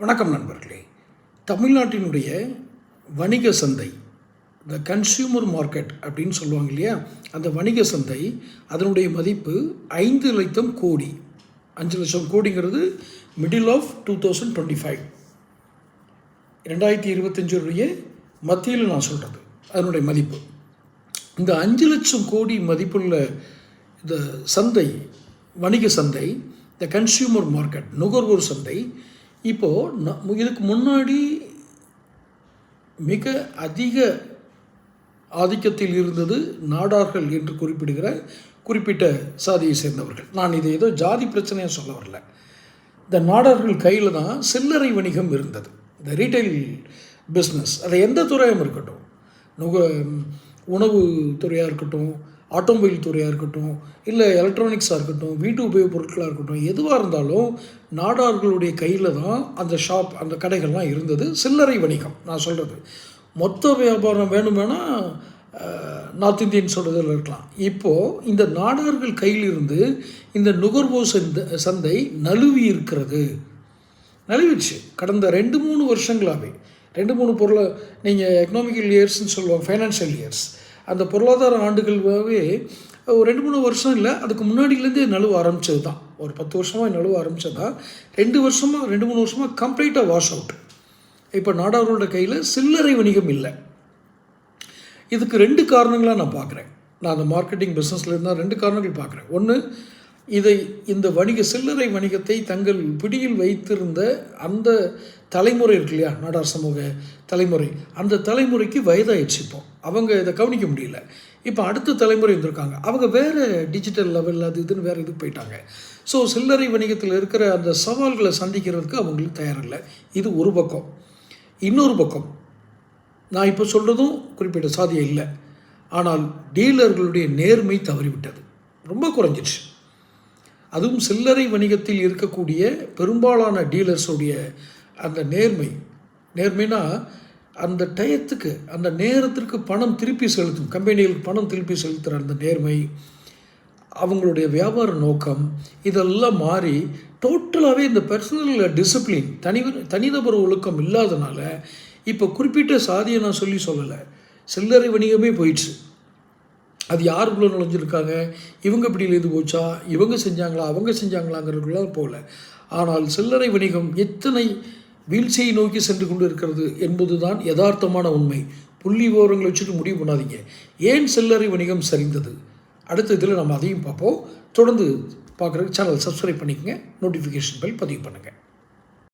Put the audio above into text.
வணக்கம் நண்பர்களே. தமிழ்நாட்டினுடைய வணிக சந்தை இந்த கன்சியூமர் மார்க்கெட் அப்படின்னு சொல்லுவாங்க இல்லையா? அந்த வணிக சந்தை அதனுடைய மதிப்பு ஐந்து லட்சம் கோடி. அஞ்சு லட்சம் கோடிங்கிறது middle of two thousand twenty five ரெண்டாயிரத்தி இருபத்தஞ்சுடைய மத்தியில் நான் சொல்கிறது அதனுடைய மதிப்பு. இந்த அஞ்சு லட்சம் கோடி மதிப்புள்ள இந்த சந்தை வணிக சந்தை இந்த கன்சியூமர் மார்க்கெட் நுகர்வோர் சந்தை இப்போது ந- இதுக்கு முன்னாடி மிக அதிக ஆதிக்கத்தில் இருந்தது நாடார்கள் என்று குறிப்பிடுகிற குறிப்பிட்ட சாதியை சேர்ந்தவர்கள். நான் இதை ஏதோ ஜாதி பிரச்சனையாக சொல்ல வரல. இந்த நாடார்கள் கையில் தான் சில்லறை வணிகம் இருந்தது. இந்த ரீட்டைல் பிஸ்னஸ் அது எந்த துறையும் இருக்கட்டும். நுக உணவு துறையாக இருக்கட்டும் ஆட்டோமொபைல் துறையாக இருக்கட்டும் இல்லை எலக்ட்ரானிக்ஸாக இருக்கட்டும் வீட்டு உபயோகப் பொருட்களாக இருக்கட்டும் எதுவாக இருந்தாலும் நாடார்களுடைய கையில் தான் அந்த ஷாப் அந்த கடைகள்லாம் இருந்தது. சில்லறை வணிகம் நான் சொல்கிறது மொத்த வியாபாரம் வேணுமேனா நார்த் இந்தியன் சொல்கிறதுல இருக்கலாம். இப்போது இந்த நாடார்கள் கையிலிருந்து இந்த நுகர்வோர் சந்தை சந்தை நழுவி இருக்கிறது. நழுவிடுச்சு. கடந்த ரெண்டு மூணு வருஷங்களாகவே ரெண்டு மூணு பொருளை நீங்கள் எக்கனாமிக்கல் இயர்ஸ்னு சொல்லுவாங்க ஃபைனான்ஷியல் இயர்ஸ் அந்த பொருளாதார ஆண்டுகளாகவே ஒரு ரெண்டு மூணு வருஷம் இல்லை அதுக்கு முன்னாடியிலேருந்தே நழுவ ஆரம்பிச்சது தான் ஒரு பத்து வருஷமாக நழுவ ஆரம்பிச்சது தான் ரெண்டு வருஷமாக ரெண்டு மூணு வருஷமாக கம்ப்ளீட்டாக வாஷ் அவுட் இப்போ நாடாரோட கையில் சில்லறை வணிகம் இல்லை. இதுக்கு ரெண்டு காரணங்களாக நான் பார்க்குறேன் நான் அந்த மார்க்கெட்டிங் பிஸ்னஸ்லேருந்து ரெண்டு காரணங்கள் பார்க்குறேன் ஒன்று இதை இந்த வணிக சில்லறை வணிகத்தை தங்கள் பிடியில் வைத்திருந்த அந்த தலைமுறை இருக்கு இல்லையா நாடார் சமூக தலைமுறை. அந்த தலைமுறைக்கு வயதாயிடுச்சு இப்போ. அவங்க இதை கவனிக்க முடியல. இப்போ அடுத்த தலைமுறை வந்திருக்காங்க. அவங்க வேறு டிஜிட்டல் லெவலில் அது இதுன்னு வேறு இதுக்கு போயிட்டாங்க. ஸோ சில்லறை வணிகத்தில் இருக்கிற அந்த சவால்களை சந்திக்கிறதுக்கு அவங்களுக்கு தயாரில்லை. இது ஒரு பக்கம். இன்னொரு பக்கம் நான் இப்போ சொல்கிறதும் குறிப்பிட்ட சாதியம் இல்லை. ஆனால் டீலர்களுடைய நேர்மை தவறிவிட்டது. ரொம்ப குறைஞ்சிடுச்சு. அதுவும் சில்லறை வணிகத்தில் இருக்கக்கூடிய பெரும்பாலான டீலர்ஸுடைய அந்த நேர்மை. நேர்மைனா அந்த டயத்துக்கு அந்த நேரத்திற்கு பணம் திருப்பி செலுத்தும் கம்பெனிகளுக்கு பணம் திருப்பி செலுத்துகிற அந்த நேர்மை அவங்களுடைய வியாபார நோக்கம் இதெல்லாம் மாறி டோட்டலாகவே இந்த பர்சனல் டிசிப்ளின் தனி தனிநபர் ஒழுக்கம் இல்லாதனால இப்போ குறிப்பிட்ட சாதியை நான் சொல்லி சொல்லலை. சில்லறை வணிகமே போயிடுச்சு. அது யாருக்குள்ளே நுழைஞ்சிருக்காங்க? இவங்க பிடியிலேருந்து போச்சா? இவங்க செஞ்சாங்களா? அவங்க செஞ்சாங்களாங்கிறதுக்குலாம் போகல. ஆனால் சில்லறை வணிகம் எத்தனை வீழ்ச்சியை நோக்கி சென்று கொண்டு இருக்கிறது என்பது தான் யதார்த்தமான உண்மை. புள்ளி விவரங்களை வச்சுட்டு முடிவு பண்ணாதீங்க. ஏன் சில்லறை வணிகம் சரிந்தது? அடுத்த இதில் நம்ம அதையும் பார்ப்போம். தொடர்ந்து பார்க்குறதுக்கு சேனல் சப்ஸ்கிரைப் பண்ணிக்கங்க. நோட்டிஃபிகேஷன் பெல் பதிவு பண்ணுங்கள்